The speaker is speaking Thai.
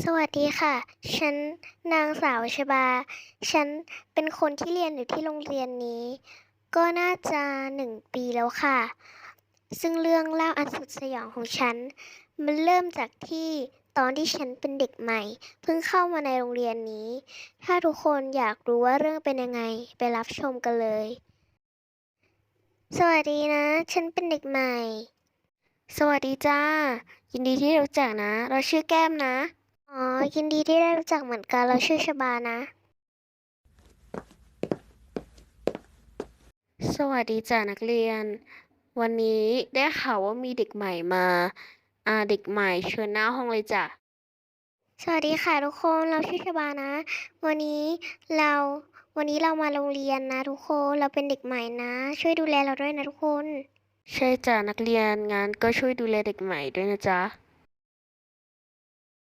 สวัสดีค่ะ ฉันนางสาวชบา ฉันเป็นคนที่เรียนอยู่ที่โรงเรียนนี้ ก็น่าจะหนึ่งปีแล้วค่ะ ซึ่งเรื่องเล่าอันสุดสยองของฉัน มันเริ่มจากที่ตอนที่ฉันเป็นเด็กใหม่ เพิ่งเข้ามาในโรงเรียนนี้ ถ้าทุกคนอยากรู้ว่าเรื่องเป็นยังไงไปรับชมกันเลย สวัสดีนะ ฉันเป็นเด็กใหม่ สวัสดีจ้า ยินดีที่รู้จักนะ เราชื่อแก้มนะ อ๋อ ยินดีที่ได้รู้จักเหมือนกัน เราชื่อชบานะ สวัสดีจ้านักเรียน วันนี้ได้ข่าวว่ามีเด็กใหม่มา อ่า เด็กใหม่เชิญหน้าห้องเลยจ้ะ สวัสดีค่ะทุกคน เราชื่อชบานะ วันนี้เรา วันนี้เรามาโรงเรียนนะทุกคน เราเป็นเด็กใหม่นะ ช่วยดูแลเราด้วยนะทุกคน ใช่จ้ะนักเรียน งั้นก็ช่วยดูแลเด็กใหม่ด้วยนะจ๊ะ